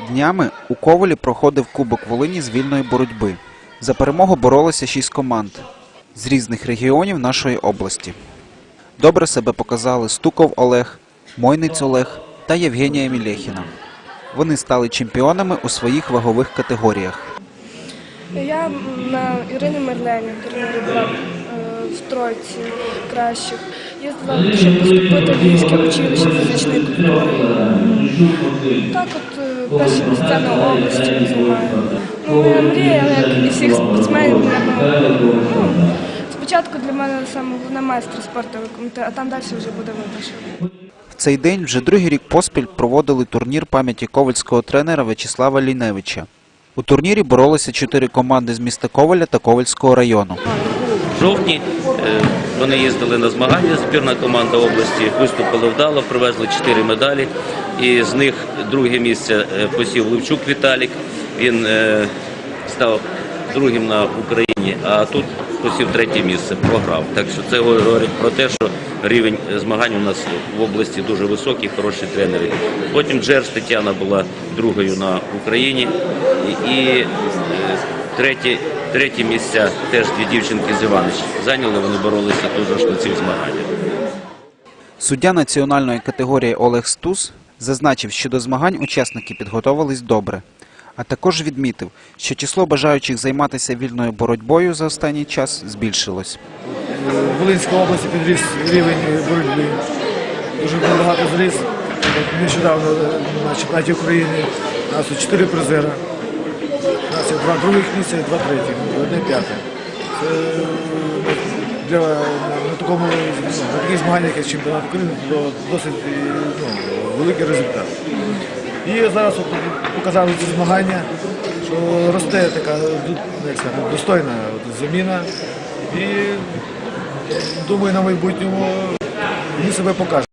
Днями у Ковелі проходив Кубок Волині з вільної боротьби. За перемогу боролися шість команд з різних регіонів нашої області. Добре себе показали Стуков Олег, Мойниць Олег та Євгенія Мілєхіна. Вони стали чемпіонами у своїх вагових категоріях. Я на Ірини Мерлені була е, в тройці кращих. Їздила, щоб поступити в Львівське училище фізичної культури. Так от перші місця на області займаю. Ну, мрія, як і всіх спортсменів, напевно, ну, спочатку для мене саме головне майстер спорту виконати, а там далі вже буде видно. В цей день вже другий рік поспіль проводили турнір пам'яті ковальського тренера В'ячеслава Ліневича. У турнірі боролися чотири команди з міста Коваля та Ковальського району. Жовтні е, вони їздили на змагання, збірна команда області виступила вдало, привезли чотири медалі. І з них друге місце е, посів Левчук Віталік. Він е, став другим на Україні, а тут посів третє місце, програв. Так що це говорить про те, що рівень змагань у нас в області дуже високий, хороші тренери. Потім Джерс Тетяна була другою на Україні. І, і третє, третє місця теж дві дівчинки з Іванич зайняли, вони боролися дуже ж на цих змаганнях. Суддя національної категорії Олег Стус зазначив, що до змагань учасники підготовились добре, а також відмітив, що число бажаючих займатися вільною боротьбою за останній час збільшилось. В Волинській області підріс рівень боротьби. Дуже багато зріс. Нещодавно на чемпіонаті України у нас чотири призера. Є два других місця і два третіх, одне п'яте. Це е, для на такому на таких змаганнях, як чемпіонат України, було досить е, ну, великий результат. І зараз показали ці змагання, що росте така ну, як сказати, достойна заміна. І думаю, на майбутньому він себе покаже.